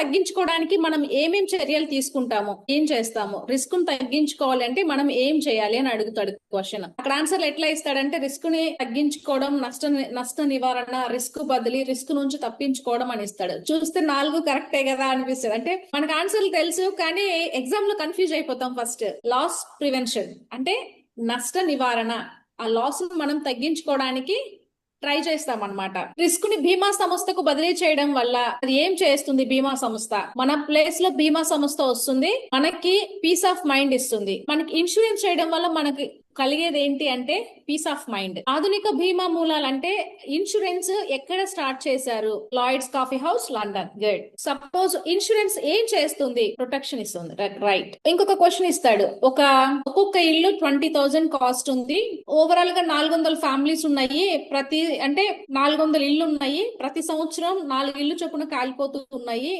తగ్గించుకోవడానికి మనం ఏమేం చర్యలు తీసుకుంటాము ఏం చేస్తాము రిస్క్ను తగ్గించుకోవాలంటే మనం ఏం చేయాలి అని అడుగుతాడు క్వశ్చన్. అక్కడ ఆన్సర్ ఎట్లా ఇస్తాడంటే రిస్క్ని తగ్గించుకోవడం నష్ట నష్ట నివారణ రిస్క్ బదిలీ రిస్క్ నుంచి తప్పించుకోవడం అని ఇస్తాడు. చూస్తే నాలుగు కరెక్టే కదా అనిపిస్తుంది. అంటే మనకు ఆన్సర్లు తెలుసు కానీ ఎగ్జామ్లో కన్ఫ్యూజ్ అయిపోతాం ఫస్ట్. లాస్ ప్రివెన్షన్ అంటే నష్ట నివారణ. ఆ లాస్ మనం తగ్గించుకోవడానికి ట్రై చేస్తాం అనమాట రిస్క్ని బీమా సంస్థకు బదిలీ చేయడం వల్ల అది ఏం చేస్తుంది బీమా సంస్థ? మన ప్లేస్లో బీమా సంస్థ వస్తుంది మనకి పీస్ ఆఫ్ మైండ్ ఇస్తుంది. మనకి ఇన్సూరెన్స్ చేయడం వల్ల మనకి కలిగేది ఏంటి అంటే పీస్ ఆఫ్ మైండ్ ఆధునిక బీమా మూలాలంటే ఇన్సూరెన్స్ ఎక్కడ స్టార్ట్ చేశారు? Lloyd's coffee house London good suppose insurance ఏం చేస్తుంది? ప్రొటెక్షన్ ఇస్తుంది. రైట్ ఇంకొక క్వశ్చన్ ఇస్తాడు. ఒక ఒక్కొక్క ఇల్లు ట్వంటీ థౌజండ్ కాస్ట్ ఉంది. ఓవరాల్గా నాలుగు వందల ఫ్యామిలీస్ ఉన్నాయి. ప్రతి అంటే నాలుగు వందల ఇల్లు ఉన్నాయి ప్రతి సంవత్సరం నాలుగు ఇల్లు చొప్పున కాలిపోతూ ఉన్నాయి.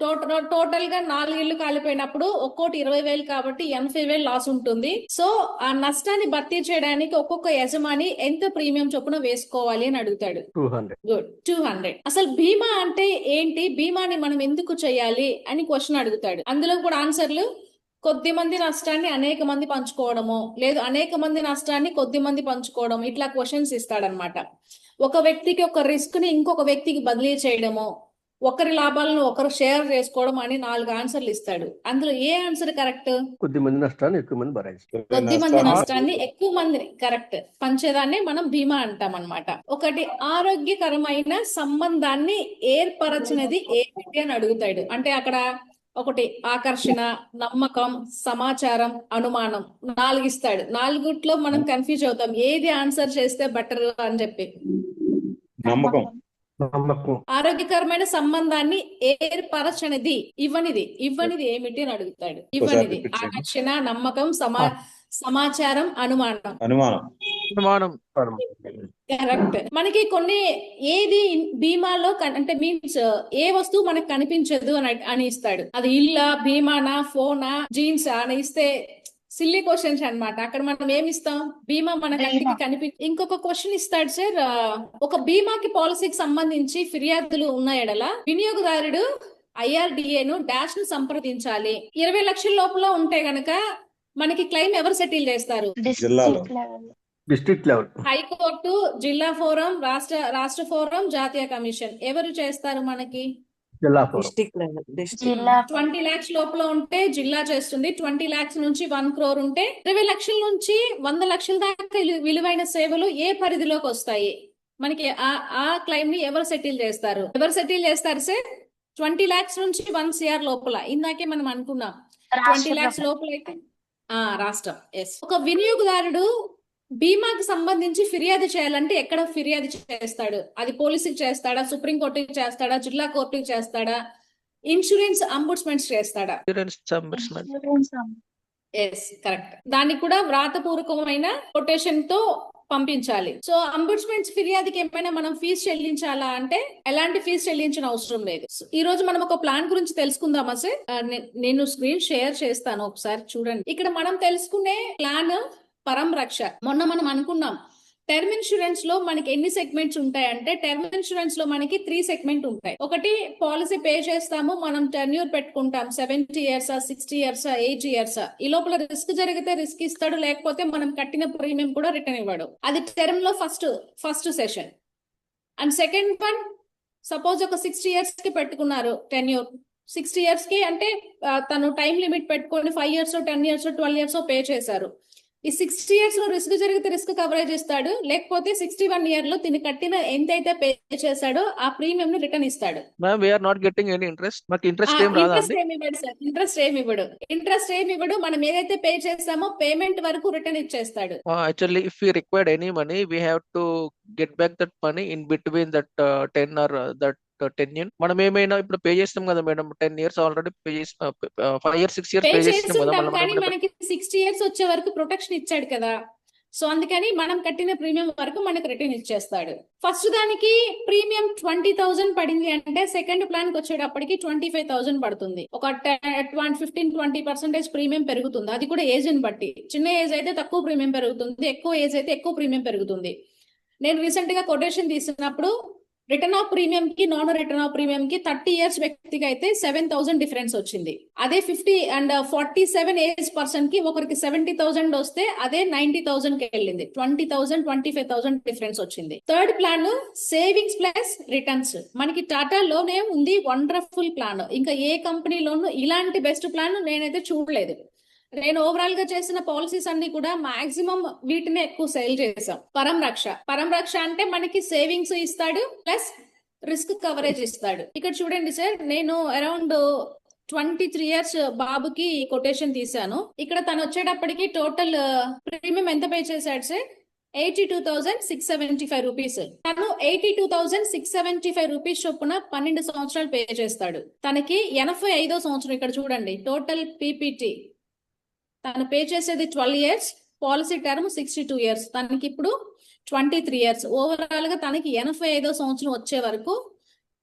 టోటల్ టోటల్గా నాలుగు ఇల్లు కాలిపోయినప్పుడు ఒక్కోటి ఇరవై వేలు కాబట్టి ఎనభై వేలు లాస్ ఉంటుంది. సో ఆ నష్టాన్ని భర్తీ చేయడానికి ఒక్కొక్క యజమాని ఎంత ప్రీమియం చొప్పున వేసుకోవాలి అని అడుగుతాడు. గుడ్ టూ హండ్రెడ్ అసలు బీమా అంటే ఏంటి? బీమాని మనం ఎందుకు చేయాలి అని క్వశ్చన్ అడుగుతాడు. అందులో కూడా ఆన్సర్లు కొద్ది మంది నష్టాన్ని అనేక మంది పంచుకోవడము లేదు అనేక మంది నష్టాన్ని కొద్ది మంది పంచుకోవడం ఇట్లా క్వశ్చన్స్ ఇస్తాడనమాట ఒక వ్యక్తికి ఒక రిస్క్ని ఇంకొక వ్యక్తికి బదిలీ చేయడము ఒకరి లాభాలను ఒకరు షేర్ చేసుకోవడం అని నాలుగు ఆన్సర్లు ఇస్తాడు. అందులో ఏ ఆన్సర్ కరెక్ట్ కొద్ది మంది నష్టాన్ని ఎక్కువ మంది కొద్ది మంది నష్టాన్ని ఎక్కువ మంది కరెక్ట్ పంచేదాన్ని మనం బీమా అంటాం అన్నమాట ఒకటి ఆరోగ్యకరమైన సంబంధాన్ని ఏర్పరచినది ఏమిటి అని అడుగుతాడు. అంటే అక్కడ ఒకటి ఆకర్షణ నమ్మకం సమాచారం అనుమానం నాలుగు ఇస్తాడు. నాలుగుట్లో మనం కన్ఫ్యూజ్ అవుతాం. ఏది ఆన్సర్ చేస్తే బెటర్ అని చెప్పి. నమ్మకం. ఆరోగ్యకరమైన సంబంధాన్ని ఏర్పరచనిది. ఇవ్వనిది. ఇవ్వనిది ఏమిటి అని అడుగుతాడు. ఇవ్వనిది. ఆకర్షణ నమ్మకం సమా సమాచారం అనుమానం. అనుమానం. అనుమానం. కరెక్ట్. మనకి కొన్ని ఏది బీమాలో అంటే మీన్స్ ఏ వస్తువు మనకు కనిపించదు అని అని ఇస్తాడు. అది ఇల్లా బీమానా ఫోనా జీన్స్ అని ఇస్తే సిల్లీ క్వశ్చన్స్ అన్నమాట. అక్కడ మనం ఏమి ఇస్తాం? బీమా మన కంటికి కనిపి ఇంకొక క్వశ్చన్ ఇస్తాడు సార్ ఒక బీమాకి పాలసీకి సంబంధించి ఫిర్యాదులు ఉన్న ఎడల వినియోగదారుడు ఐఆర్డిఏ ను డాష్ను సంప్రదించాలి. ఇరవై లక్షల లోపల ఉంటే గనక మనకి క్లెయిమ్ ఎవరు సెటిల్ చేస్తారు? డిస్ట్రిక్ట్ లెవెల్ హైకోర్టు జిల్లా ఫోరం రాష్ట్ర రాష్ట్ర ఫోరం జాతీయ కమిషన్. ఎవరు చేస్తారు మనకి? జిల్లా డిస్ట్రిక్ట్ ట్వంటీ లాక్స్ లోపల ఉంటే జిల్లా చేస్తుంది. ట్వంటీ లాక్స్ నుంచి వన్ క్రోర్ ఉంటే ఇరవై లక్షల నుంచి వంద లక్షల దాకా విలు- విలువైన సేవలు ఏ పరిధిలోకి వస్తాయి? మనకి ఆ ఆ క్లైమ్ని ఎవరు సెటిల్ చేస్తారు? ఎవరు సెటిల్ చేస్తారు సార్ ట్వంటీ లాక్స్ నుంచి వన్ సిఆర్ లోపల. ఇందాకే మనం అనుకున్నాం. ట్వంటీ లాక్స్. లోపల అయితే ఆ రాష్ట్రం. ఎస్ ఒక వినియోగదారుడు బీమాకి సంబంధించి ఫిర్యాదు చేయాలంటే ఎక్కడ ఫిర్యాదు చేస్తాడు? అది పోలీసుకి చేస్తాడా? సుప్రీం కోర్టుకి చేస్తాడా? జిల్లా కోర్టుకి చేస్తాడా? ఇన్సూరెన్స్ అంబుడ్స్మెంట్స్ చేస్తాడా. ఎస్ కరెక్ట్ దానికి కూడా వ్రాతపూర్వకమైన కొటేషన్తో పంపించాలి. సో అంబుడ్స్మెంట్స్ ఫిర్యాదుకి ఏమైనా మనం ఫీజు చెల్లించాలా అంటే ఎలాంటి ఫీజు చెల్లించిన అవసరం లేదు. ఈ రోజు మనం ఒక ప్లాన్ గురించి తెలుసుకుందామా సార్ నేను స్క్రీన్ షేర్ చేస్తాను ఒకసారి చూడండి. ఇక్కడ మనం తెలుసుకునే ప్లాన్ పరం రక్ష. మొన్న మనం అనుకున్నాం టర్మ్ ఇన్సూరెన్స్లో మనకి ఎన్ని సెగ్మెంట్స్ ఉంటాయంటే టర్మ్ ఇన్సూరెన్స్లో మనకి త్రీ సెగ్మెంట్ ఉంటాయి. ఒకటి పాలసీ పే చేస్తాము మనం టెన్యూర్ పెట్టుకుంటాం. Seventy years sixty years eight years ఈ లోపల రిస్క్ జరిగితే రిస్క్ ఇస్తాడు లేకపోతే మనం కట్టిన ప్రీమియం కూడా రిటర్న్ ఇవ్వడు. అది టర్మ్లో first first session and second one suppose ఒక సిక్స్టీ ఇయర్స్కి పెట్టుకున్నారు టెన్యూర్ సిక్స్టీ ఇయర్స్కి అంటే తను టైం లిమిట్ పెట్టుకొని five years ten years twelve years pay చేశారు. ఈ సిక్స్టీ ఇయర్స్లో రిస్క్ జరిగితే రిస్క్ కవరేజ్ ఇస్తాడు. లేకపోతే సిక్స్టీ వన్ ఇయర్లో తిని కట్టిన ఎంతైతే పే చేశాడో ఆ ప్రీమియం ని రిటర్న్ ఇస్తాడు. Ma'am we are not getting any interest మాకు ఇంట్రెస్ట్ ఏం రాదా ఇంట్రెస్ట్ ఏమి ఇవ్వడు సార్ ఇంట్రెస్ట్ ఏమి ఇవ్వడు. ఇంట్రెస్ట్ ఏమి ఇవ్వడు. మనం ఏదైతే పే చేస్తామో పేమెంట్ వరకు రిటర్న్ ఇచ్చేస్తాడు. Actually if you required any money we have to get back that money in between that ten or that ten year మనం ఏమైనా ఇప్పుడు పే చేస్తాం కదా madam ten years already pay చేసి five years six years pay చేసినాం కదా కానీ మనం మనకి సిక్స్టీ ఇయర్స్ వచ్చే వరకు ప్రొటెక్షన్ ఇచ్చాడు కదా. సో అందుకని మనం కట్టిన ప్రీమియం వరకు మనకు రిటర్న్ ఇచ్చేస్తాడు. ఫస్ట్ దానికి ప్రీమియం ట్వంటీ థౌసండ్ పడింది అంటే సెకండ్ ప్లాన్కి వచ్చేటప్పటికి ట్వంటీ ఫైవ్ థౌసండ్ పడుతుంది. ఒక ఫిఫ్టీన్ ట్వంటీ పర్సెంటేజ్ ప్రీమియం పెరుగుతుంది. అది కూడా ఏజ్ని బట్టి. చిన్న ఏజ్ అయితే తక్కువ ప్రీమియం పెరుగుతుంది ఎక్కువ ఏజ్ అయితే ఎక్కువ ప్రీమియం పెరుగుతుంది. నేను రీసెంట్గా కొటేషన్ తీసినప్పుడు రిటర్న్ ఆఫ్ ప్రీమియం కి నాన్ రిటర్న్ ఆఫ్ ప్రీమియం కి థర్టీ ఇయర్స్ వ్యక్తికి అయితే సెవెన్ థౌసండ్ డిఫరెన్స్ వచ్చింది. అదే fifty and forty seven age పర్సన్కి ఒకరికి సెవెంటీ థౌసండ్ వస్తే అదే నైన్టీ థౌసండ్కి వెళ్ళింది. Twenty thousand twenty five thousand difference వచ్చింది. Third plan savings plus returns మనకి టాటాలోనే ఉంది వండర్ఫుల్ ప్లాన్ ఇంకా ఏ కంపెనీలోనూ ఇలాంటి బెస్ట్ ప్లాన్ నేనైతే చూడలేదు. నేను ఓవరాల్గా చేసిన పాలసీస్ అన్ని కూడా మాక్సిమం వీటినే ఎక్కువ సేల్ చేసాం పరం రక్ష. పరం రక్ష అంటే మనకి సేవింగ్స్ ఇస్తాడు ప్లస్ రిస్క్ కవరేజ్ ఇస్తాడు. ఇక్కడ చూడండి సార్ నేను అరౌండ్ ట్వంటీ త్రీ ఇయర్స్ బాబుకి కొటేషన్ తీశాను. ఇక్కడ తను వచ్చేటప్పటికి టోటల్ ప్రీమియం uh, ఎంత పే చేశాడు sir eighty two thousand six seventy five rupees తను eighty two thousand six seventy five rupees చొప్పున పన్నెండు సంవత్సరాలు పే చేస్తాడు. తనకి ఎనభై ఐదో సంవత్సరం ఇక్కడ చూడండి. టోటల్ పీపీటీ తను పే చేసేది twelve years policy term sixty two years. తనకి ఇప్పుడు ట్వంటీ త్రీ ఇయర్స్. ఓవరాల్గా తనకి ఎనభై ఐదో సంవత్సరం వచ్చే వరకు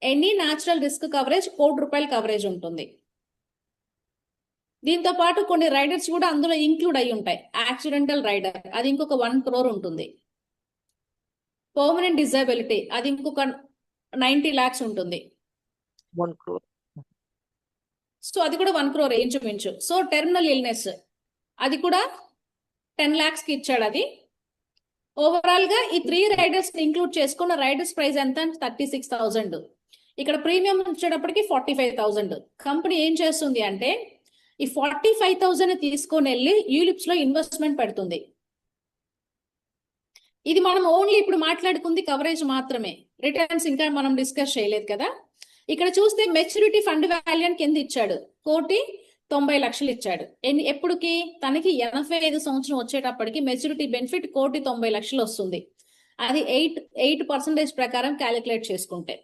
ఎనీ న్యాచురల్ రిస్క్ కవరేజ్ కోటి రూపాయల కవరేజ్ ఉంటుంది. దీంతో పాటు కొన్ని రైడర్స్ కూడా అందులో ఇంక్లూడ్ అయి ఉంటాయి. యాక్సిడెంటల్ రైడర్ అది ఇంకొక వన్ క్రోర్ ఉంటుంది. పర్మనెంట్ డిజబిలిటీ అది ఇంకొక నైన్టీ లాక్స్ ఉంటుంది. సో అది కూడా వన్ క్రోర్ ఇంచుమించు. సో టెర్మినల్ ఇల్నెస్ అది కూడా టెన్ లాక్స్కి ఇచ్చాడు అది. ఓవరాల్గా ఈ త్రీ రైడర్స్ ఇంక్లూడ్ చేసుకున్న రైడర్స్ ప్రైస్ ఎంత? థర్టీ సిక్స్ థౌసండ్ ఇక్కడ ప్రీమియం వచ్చేటప్పటికి ఫార్టీ ఫైవ్ థౌసండ్ కంపెనీ ఏం చేస్తుంది అంటే ఈ ఫార్టీ ఫైవ్ థౌసండ్ తీసుకొని వెళ్ళి యూలిప్స్లో ఇన్వెస్ట్మెంట్ పెడుతుంది. ఇది మనం ఓన్లీ ఇప్పుడు మాట్లాడుకుంది కవరేజ్ మాత్రమే. రిటర్న్స్ ఇంకా మనం డిస్కస్ చేయలేదు కదా. ఇక్కడ చూస్తే మెచ్యూరిటీ ఫండ్ వాల్యూ అని కింద ఇచ్చాడు. కోటి తొంభై లక్షలు ఇచ్చాడు. ఎన్ని ఎప్పుడుకి? తనకి ఎనభై ఐదు సంవత్సరం వచ్చేటప్పటికి మెచ్యూరిటీ బెనిఫిట్ కోటి తొంభై లక్షలు వస్తుంది. అది ఎయిట్ ఎయిట్ పర్సెంటేజ్ ప్రకారం క్యాలిక్యులేట్ చేసుకుంటే.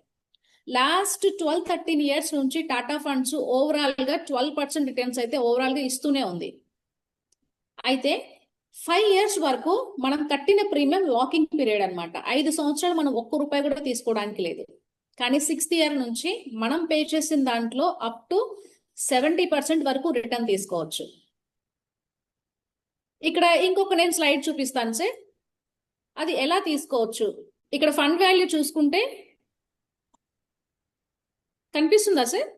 లాస్ట్ ట్వెల్వ్ థర్టీన్ ఇయర్స్ నుంచి టాటా ఫండ్స్ ఓవరాల్గా ట్వెల్వ్ పర్సెంట్ రిటర్న్స్ అయితే ఓవరాల్గా ఇస్తూనే ఉంది. అయితే ఫైవ్ ఇయర్స్ వరకు మనం కట్టిన ప్రీమియం వాకింగ్ పీరియడ్ అనమాట ఐదు సంవత్సరాలు మనం ఒక్క రూపాయి కూడా తీసుకోవడానికి లేదు. కానీ సిక్స్త్ ఇయర్ నుంచి మనం పే చేసిన దాంట్లో అప్ టు సెవెంటీ పర్సెంట్ వరకు రిటర్న్ తీసుకోవచ్చు. ఇక్కడ ఇంకొక నేను స్లైడ్ చూపిస్తాను సార్ అది ఎలా తీసుకోవచ్చు? ఇక్కడ ఫండ్ వాల్యూ చూసుకుంటే కనిపిస్తుందా సార్.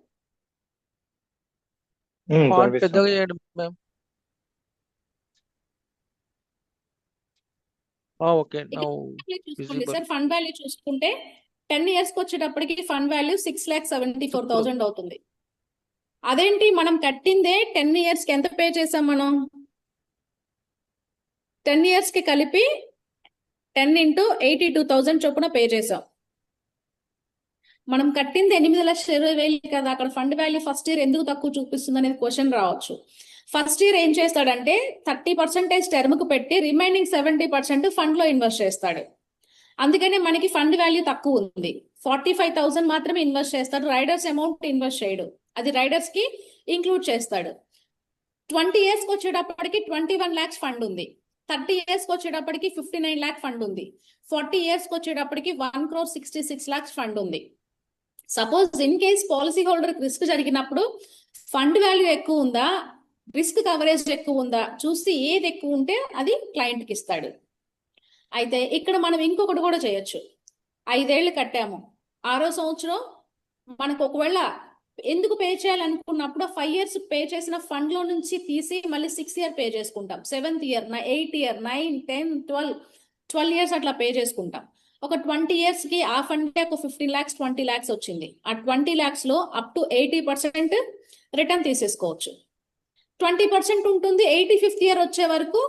సార్ ఫండ్ వాల్యూ చూసుకుంటే టెన్ ఇయర్స్కి వచ్చేటప్పటికి fund value six lakh seventy four thousand అవుతుంది. అదేంటి మనం కట్టిందే టెన్ ఇయర్స్కి ఎంత పే చేసాం మనం? టెన్ ఇయర్స్కి కలిపి ten into eighty two thousand చొప్పున పే చేసాం మనం కట్టింది ఎనిమిది లక్షల ఇరవై వేలు కదా అక్కడ ఫండ్ వాల్యూ ఫస్ట్ ఇయర్ ఎందుకు తక్కువ చూపిస్తుంది అనేది క్వశ్చన్ రావచ్చు. ఫస్ట్ ఇయర్ ఏం చేస్తాడంటే థర్టీ పర్సెంటేజ్ టెర్మ్కు పెట్టి రిమైనింగ్ సెవెంటీ పర్సెంట్ ఫండ్లో ఇన్వెస్ట్ చేస్తాడు. అందుకనే మనకి ఫండ్ వాల్యూ తక్కువ ఉంది. ఫార్టీ ఫైవ్ థౌసండ్ మాత్రమే ఇన్వెస్ట్ చేస్తాడు రైడర్స్ అమౌంట్ ఇన్వెస్ట్ చేయడు. అది రైడర్స్కి ఇంక్లూడ్ చేస్తాడు. ట్వంటీ ఇయర్స్కి వచ్చేటప్పటికి ట్వంటీ వన్ ల్యాక్స్ ఫండ్ ఉంది. థర్టీ ఇయర్స్కి వచ్చేటప్పటికి ఫిఫ్టీ నైన్ ల్యాక్ ఫండ్ ఉంది. ఫార్టీ ఇయర్స్కి వచ్చేటప్పటికి one crore sixty six lakhs fund ఉంది. Suppose in case policy holder risk జరిగినప్పుడు ఫండ్ వాల్యూ ఎక్కువ ఉందా? రిస్క్ కవరేజ్ ఎక్కువ ఉందా? చూసి ఏది ఎక్కువ ఉంటే అది క్లయింట్కి ఇస్తాడు. అయితే ఇక్కడ మనం ఇంకొకటి కూడా చేయొచ్చు. ఐదేళ్ళు కట్టాము. ఆరో సంవత్సరం మనకు ఒకవేళ ఎందుకు పే చేయాలనుకున్నప్పుడు ఫైవ్ ఇయర్స్ పే చేసిన ఫండ్లో నుంచి తీసి మళ్ళీ సిక్స్ ఇయర్ పే చేసుకుంటాం. Seventh year eight year nine ten twelve twelve years అట్లా పే చేసుకుంటాం. ఒక ట్వంటీ ఇయర్స్కి ఆ ఫండ్ ఒక ఫిఫ్టీన్ లాక్స్ ట్వంటీ లాక్స్ వచ్చింది. ఆ twenty లాక్స్లో up to eighty percent return తీసేసుకోవచ్చు. ట్వంటీ పర్సెంట్ ఉంటుంది ఎయిటీ ఫిఫ్త్ ఇయర్ వచ్చే వరకు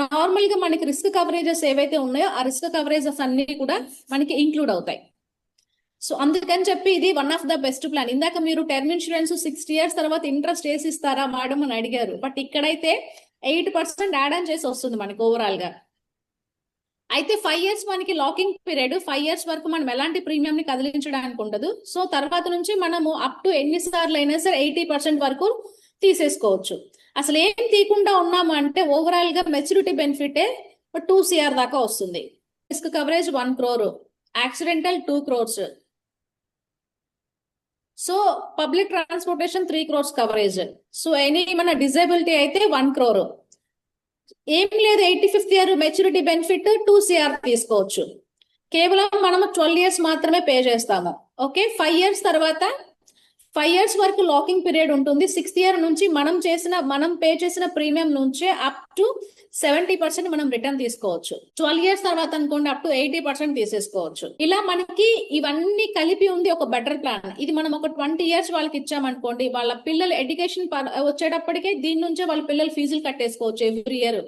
నార్మల్గా మనకి రిస్క్ కవరేజెస్ ఏవైతే ఉన్నాయో ఆ రిస్క్ కవరేజెస్ అన్ని కూడా మనకి ఇంక్లూడ్ అవుతాయి. సో అందుకని చెప్పి ఇది one of the best plan ఇందాక మీరు టర్మ్ ఇన్సూరెన్స్ సిక్స్ ఇయర్స్ తర్వాత ఇంట్రెస్ట్ వేసి ఇస్తారా మేడం అని అడిగారు. బట్ ఇక్కడైతే ఎయిట్ పర్సెంట్ యాడ్ ఆన్ చేసి వస్తుంది మనకి ఓవరాల్గా. అయితే ఫైవ్ ఇయర్స్ మనకి లాకింగ్ పీరియడ్ ఫైవ్ ఇయర్స్ వరకు మనం ఎలాంటి ప్రీమియం ని కదిలించడానికి ఉండదు. సో తర్వాత నుంచి మనము అప్ టు ఎన్ని సార్లు అయినా సరే ఎయిటీ పర్సెంట్ వరకు తీసేసుకోవచ్చు. అసలు ఏం తీయకుండా ఉన్నాము అంటే ఓవరాల్గా మెచ్యూరిటీ బెనిఫిటే టూ సిఆర్ దాకా వస్తుంది. Risk coverage one crore accidental two crores so public transportation three crores coverage so any మన డిజేబిలిటీ అయితే వన్ క్రోర్ ఏం లేదు eighty fifth year maturity benefit two CR తీసుకోవచ్చు. కేవలం మనము ట్వెల్వ్ ఇయర్స్ మాత్రమే పే చేస్తాము. ఓకే ఫైవ్ ఇయర్స్ తర్వాత ఫైవ్ ఇయర్స్ వరకు లాకింగ్ పీరియడ్ ఉంటుంది. సిక్స్త్ ఇయర్ నుంచి మనం చేసిన మనం పే చేసిన ప్రీమియం నుంచే అప్ టు సెవెంటీ పర్సెంట్ మనం రిటర్న్ తీసుకోవచ్చు. ట్వెల్వ్ ఇయర్స్ తర్వాత అనుకోండి అప్ టు ఎయిటీ పర్సెంట్ తీసేసుకోవచ్చు. ఇలా మనకి ఇవన్నీ కలిపి ఉంది ఒక బెటర్ ప్లాన్. ఇది మనం ఒక ట్వంటీ ఇయర్స్ వాళ్ళకి ఇచ్చామనుకోండి వాళ్ళ పిల్లలు ఎడ్యుకేషన్ వచ్చేటప్పటికే దీని నుంచే వాళ్ళ పిల్లలు ఫీజులు కట్టేసుకోవచ్చు ఎవ్రీ ఇయర్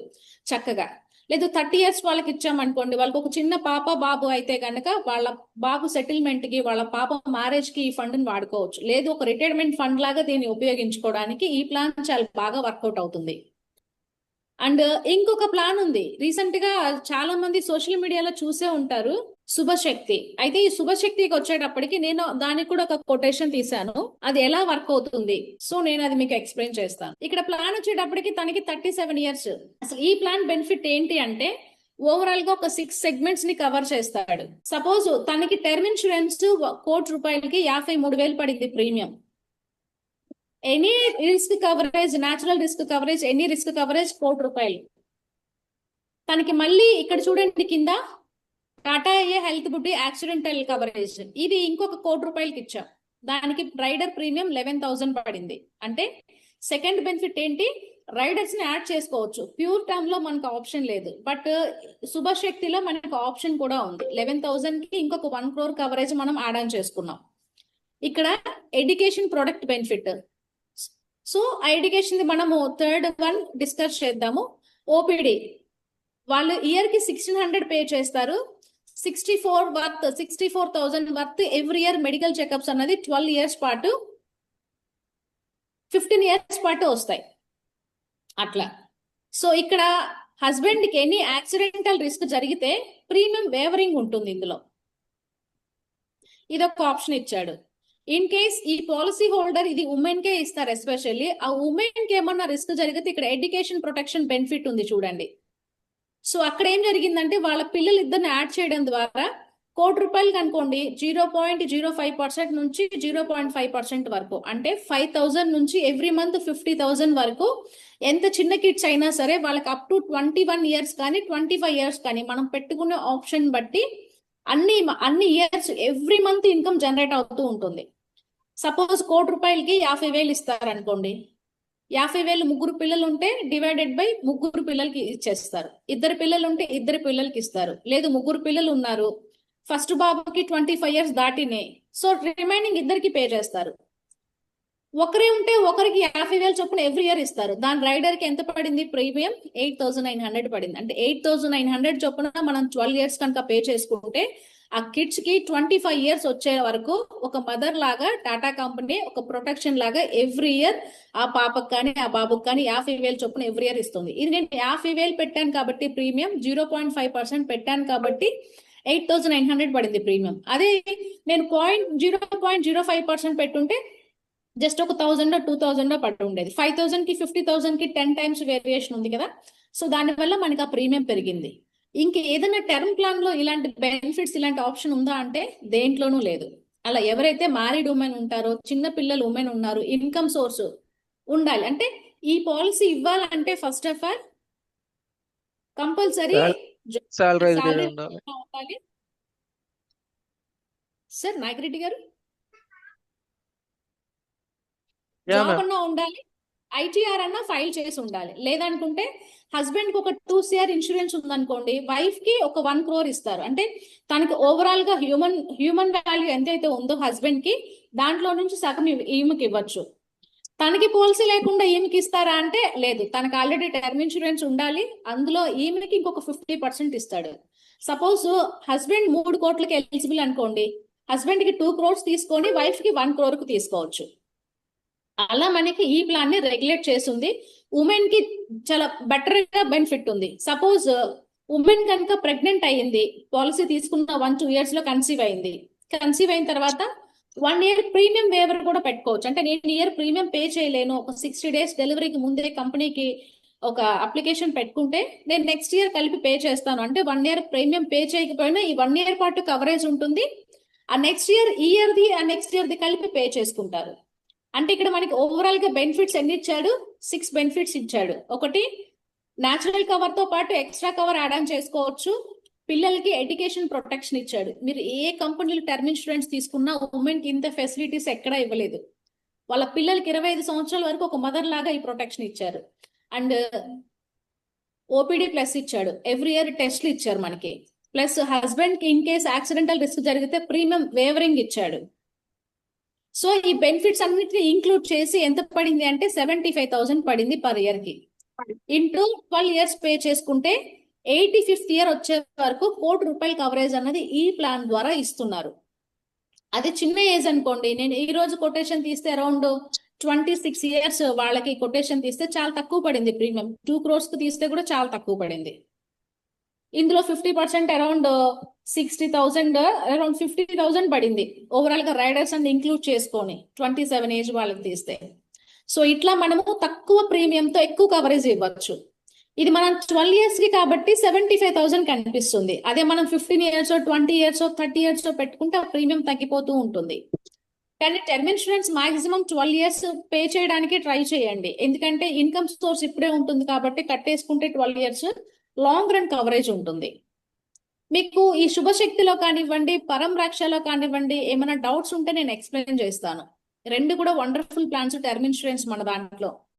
చక్కగా. లేదు థర్టీ ఇయర్స్ వాళ్ళకి ఇచ్చామనుకోండి వాళ్ళకి ఒక చిన్న పాప బాబు అయితే కనుక వాళ్ళ బాబు సెటిల్మెంట్కి వాళ్ళ పాప మ్యారేజ్కి ఈ ఫండ్ని వాడుకోవచ్చు. లేదు ఒక రిటైర్మెంట్ ఫండ్ లాగా దీన్ని ఉపయోగించుకోవడానికి ఈ ప్లాన్ చాలా బాగా వర్కౌట్ అవుతుంది. అండ్ ఇంకొక ప్లాన్ ఉంది. రీసెంట్గా చాలా మంది సోషల్ మీడియాలో చూసే ఉంటారు. శుభశక్తి. అయితే ఈ శుభశక్తికి వచ్చేటప్పటికి నేను దానికి కూడా ఒక కొటేషన్ తీశాను. అది ఎలా వర్క్ అవుతుంది? సో నేను అది మీకు ఎక్స్ప్లెయిన్ చేస్తాను. ఇక్కడ ప్లాన్ వచ్చేటప్పటికి తనకి థర్టీ సెవెన్ ఇయర్స్. అసలు ఈ ప్లాన్ బెనిఫిట్ ఏంటి అంటే ఓవరాల్గా ఒక సిక్స్ సెగ్మెంట్స్ని కవర్ చేస్తాడు. సపోజ్ తనకి టర్మ్ ఇన్సూరెన్స్ కోటి రూపాయలకి యాభై మూడు వేలు పడింది premium any risk coverage natural risk coverage any risk coverage కోటి రూపాయలు. తనకి మళ్ళీ ఇక్కడ చూడండి కింద Tata A health buddy accidental coverage ఇది ఇంకొక కోటి రూపాయలకి ఇచ్చాం దానికి రైడర్ ప్రీమియం లెవెన్ థౌసండ్ పడింది అంటే సెకండ్ బెనిఫిట్ ఏంటి రైడర్స్ని యాడ్ చేసుకోవచ్చు ప్యూర్ టర్మ్లో మనకు ఆప్షన్ లేదు బట్ శుభశక్తిలో మనకు ఆప్షన్ కూడా ఉంది లెవెన్ థౌసండ్కి ఇంకొక వన్ క్రోర్ కవరేజ్ మనం యాడ్ ఆన్ చేసుకున్నాం ఇక్కడ ఎడ్యుకేషన్ ప్రొడక్ట్ బెనిఫిట్ సో ఆ ఎడ్యుకేషన్ మనము థర్డ్ వన్ డిస్కస్ చేద్దాము ఓపీడీ వాళ్ళు ఇయర్కి సిక్స్టీన్ హండ్రెడ్ పే చేస్తారు sixty four worth sixty four thousand worth every year medical checkups అన్నది ట్వెల్వ్ ఇయర్స్ పాటు ఫిఫ్టీన్ ఇయర్స్ పాటు వస్తాయి. అట్లా. సో ఇక్కడ హస్బెండ్కి ఎనీ యాక్సిడెంటల్ రిస్క్ జరిగితే ప్రీమియం వేవరింగ్ ఉంటుంది ఇందులో. ఇది ఒక ఆప్షన్ ఇచ్చాడు. ఇన్ కేస్ ఈ పాలసీ హోల్డర్ ఇది ఉమెన్ కే ఇస్తారు ఎస్పెషల్లీ ఆ ఉమెన్కి ఏమన్నా రిస్క్ జరిగితే ఇక్కడ ఎడ్యుకేషన్ ప్రొటెక్షన్ బెనిఫిట్ ఉంది చూడండి. సో అక్కడ ఏం జరిగిందంటే వాళ్ళ పిల్లలు ఇద్దరిని యాడ్ చేయడం ద్వారా కోటి రూపాయలకి అనుకోండి zero point zero five percent నుంచి జీరో పాయింట్ ఫైవ్ పర్సెంట్ వరకు అంటే ఫైవ్ థౌజండ్ నుంచి ఎవ్రీ మంత్ ఫిఫ్టీ థౌజండ్ వరకు ఎంత చిన్న కిడ్స్ అయినా సరే వాళ్ళకి up to twenty one years కానీ ట్వంటీ ఫైవ్ ఇయర్స్ కానీ మనం పెట్టుకునే ఆప్షన్ బట్టి అన్ని అన్ని years every month income generate అవుతూ ఉంటుంది. సపోజ్ కోటి రూపాయలకి యాభై వేలు ఇస్తారనుకోండి యాభై వేలు ముగ్గురు పిల్లలు ఉంటే డివైడెడ్ బై ముగ్గురు పిల్లలకి ఇచ్చేస్తారు. ఇద్దరు పిల్లలు ఉంటే ఇద్దరు పిల్లలకి ఇస్తారు. లేదు ముగ్గురు పిల్లలు ఉన్నారు ఫస్ట్ బాబుకి ట్వంటీ ఫైవ్ ఇయర్స్ దాటినే. సో రిమైనింగ్ ఇద్దరికి పే చేస్తారు. ఒకరే ఉంటే ఒకరికి యాభై వేలు చొప్పున ఎవ్రీ ఇయర్ ఇస్తారు. దాని రైడర్కి ఎంత పడింది? Premium eight thousand nine hundred పడింది. అంటే ఎయిట్ థౌసండ్ నైన్ హండ్రెడ్ చొప్పున మనం ట్వెల్వ్ ఇయర్స్ కనుక పే చేసుకుంటే ఆ కిడ్స్కి ట్వంటీ ఫైవ్ ఇయర్స్ వచ్చే వరకు ఒక మదర్ లాగా టాటా కంపెనీ ఒక ప్రొటెక్షన్ లాగా ఎవ్రీ ఇయర్ ఆ పాపకు కానీ ఆ బాబుకి కానీ యాభై వేలు చొప్పున ఎవ్రీ ఇయర్ ఇస్తుంది. ఇది నేను యాభై వేలు పెట్టాను కాబట్టి premium zero point five percent పెట్టాను కాబట్టి ఎయిట్ థౌసండ్ నైన్ హండ్రెడ్ పడింది ప్రీమియం అదే నేను point zero point zero five percent పెట్టుంటే జస్ట్ ఒక థౌసండ్ టూ థౌసండ్ పట్టు ఉండేది. ఫైవ్ థౌసండ్కి ఫిఫ్టీ థౌసండ్కి టెన్ టైమ్స్ వేరియేషన్ ఉంది కదా. సో దానివల్ల మనకి ఆ ప్రీమియం పెరిగింది. ఇంక ఏదైనా టర్మ్ ప్లాన్లో ఇలాంటి బెనిఫిట్స్ ఇలాంటి ఆప్షన్ ఉందా అంటే దేంట్లోనూ లేదు. అలా ఎవరైతే మ్యారీడ్ ఉమెన్ ఉంటారో చిన్న పిల్లలు ఉమెన్ ఉన్నారు ఇన్కమ్ సోర్స్ ఉండాలి. అంటే ఈ పాలసీ ఇవ్వాలంటే ఫస్ట్ ఆఫ్ ఆల్ కంపల్సరీ ఉండాలి. సార్ నాగిరెడ్డి గారు? జాబ్ అన్నా ఉండాలి? ఐటీఆర్ అన్నా ఫైల్ చేసి ఉండాలి. లేదనుకుంటే హస్బెండ్కి ఒక టూ సిఆర్ ఇన్సూరెన్స్ ఉందనుకోండి వైఫ్కి ఒక వన్ క్రోర్ ఇస్తారు. అంటే తనకి ఓవరాల్గా హ్యూమన్ హ్యూమన్ వాల్యూ ఎంతైతే ఉందో హస్బెండ్కి దాంట్లో నుంచి సగం ఈమెకి ఇవ్వచ్చు. తనకి పాలసీ లేకుండా ఈమెకి ఇస్తారా అంటే లేదు. తనకి ఆల్రెడీ టర్మ్ ఇన్సూరెన్స్ ఉండాలి. అందులో ఈమెకి ఇంకొక ఫిఫ్టీ పర్సెంట్ ఇస్తాడు. సపోజ్ హస్బెండ్ మూడు కోట్లకి ఎలిజిబుల్ అనుకోండి హస్బెండ్కి టూ క్రోర్స్ తీసుకొని వైఫ్కి వన్ క్రోర్కు తీసుకోవచ్చు. అలా మనకి ఈ ప్లాన్ని రెగ్యులేట్ చేస్తుంది. ఉమెన్కి చాలా బెటర్గా బెనిఫిట్ ఉంది. సపోజ్ ఉమెన్ uh, కనుక ప్రెగ్నెంట్ అయ్యింది పాలసీ తీసుకున్న వన్ టూ ఇయర్స్లో కన్సీవ్ అయింది. కన్సీవ్ అయిన తర్వాత వన్ ఇయర్ ప్రీమియం వేవర్ కూడా పెట్టుకోవచ్చు. అంటే నేను ఇయర్ ప్రీమియం పే చేయలేను. ఒక సిక్స్టీ డేస్ డెలివరీకి ముందే కంపెనీకి ఒక అప్లికేషన్ పెట్టుకుంటే నేను నెక్స్ట్ ఇయర్ కలిపి పే చేస్తాను. అంటే వన్ ఇయర్ ప్రీమియం పే చేయకపోయినా ఈ వన్ ఇయర్ పాటు కవరేజ్ ఉంటుంది. ఆ నెక్స్ట్ ఇయర్ ఇయర్ది ఇయర్ ది ఆ నెక్స్ట్ ఇయర్ ది కలిపి పే చేసుకుంటారు. అంటే ఇక్కడ మనకి ఓవరాల్గా బెనిఫిట్స్ ఎన్ని ఇచ్చాడు? సిక్స్ బెనిఫిట్స్ ఇచ్చాడు. ఒకటి న్యాచురల్ కవర్తో పాటు ఎక్స్ట్రా కవర్ యాడ్ ఆన్ చేసుకోవచ్చు. పిల్లలకి ఎడ్యుకేషన్ ప్రొటెక్షన్ ఇచ్చాడు. మీరు ఏ కంపెనీలు టర్మ్ ఇన్సూరెన్స్ తీసుకున్నా ఉమెన్కి ఇంత ఫెసిలిటీస్ ఎక్కడా ఇవ్వలేదు. వాళ్ళ పిల్లలకి ఇరవై ఐదు సంవత్సరాల వరకు ఒక మదర్ లాగా ఈ ప్రొటెక్షన్ ఇచ్చారు. అండ్ ఓపీడీ ప్లస్ ఇచ్చాడు. ఎవ్రీ ఇయర్ టెస్ట్లు ఇచ్చారు మనకి. ప్లస్ హస్బెండ్కి ఇన్ కేస్ యాక్సిడెంటల్ రిస్క్ జరిగితే ప్రీమియం వేవరింగ్ ఇచ్చాడు. సో ఈ బెనిఫిట్స్ అన్నిటిని ఇంక్లూడ్ చేసి ఎంత పడింది అంటే సెవెంటీ ఫైవ్ థౌసండ్ పడింది పర్ ఇయర్కి. ఇంటూ ట్వెల్వ్ ఇయర్స్ పే చేసుకుంటే ఎయిటీ ఫిఫ్త్ ఇయర్ వచ్చే వరకు కోటి రూపాయల కవరేజ్ అన్నది ఈ ప్లాన్ ద్వారా ఇస్తున్నారు. అది చిన్న ఏజ్ అనుకోండి నేను ఈ రోజు కొటేషన్ తీస్తే అరౌండ్ ట్వంటీ సిక్స్ ఇయర్స్ వాళ్ళకి కొటేషన్ తీస్తే చాలా తక్కువ పడింది ప్రీమియం టూ క్రోర్స్కి తీస్తే కూడా చాలా తక్కువ పడింది. ఇందులో fifty percent around sixty thousand around fifty thousand పడింది. ఓవరాల్గా రైడర్స్ అండ్ ఇంక్లూడ్ చేసుకొని ట్వంటీ సెవెన్ ఏజ్ వాళ్ళకి తీస్తే. సో ఇట్లా మనము తక్కువ ప్రీమియంతో ఎక్కువ కవరేజ్ ఇవ్వచ్చు. ఇది మనం ట్వెల్వ్ ఇయర్స్కి కాబట్టి సెవెంటీ ఫైవ్ థౌసండ్ కనిపిస్తుంది. అదే మనం fifteen years twenty years thirty years పెట్టుకుంటే ఆ ప్రీమియం తగ్గిపోతూ ఉంటుంది. కానీ term insurance maximum twelve years pay చేయడానికి ట్రై చేయండి. ఎందుకంటే ఇన్కమ్ సోర్స్ ఇప్పుడే ఉంటుంది కాబట్టి కట్టేసుకుంటే twelve years long run coverage ఉంటుంది. మీకు ఈ శుభశక్తిలో కానివ్వండి పరం రక్షలో కానివ్వండి ఏమైనా డౌట్స్ ఉంటే నేను ఎక్స్ప్లెయిన్ చేస్తాను. రెండు కూడా వండర్ఫుల్ ప్లాన్స్ టర్మ్ ఇన్సూరెన్స్ మన దాంట్లో.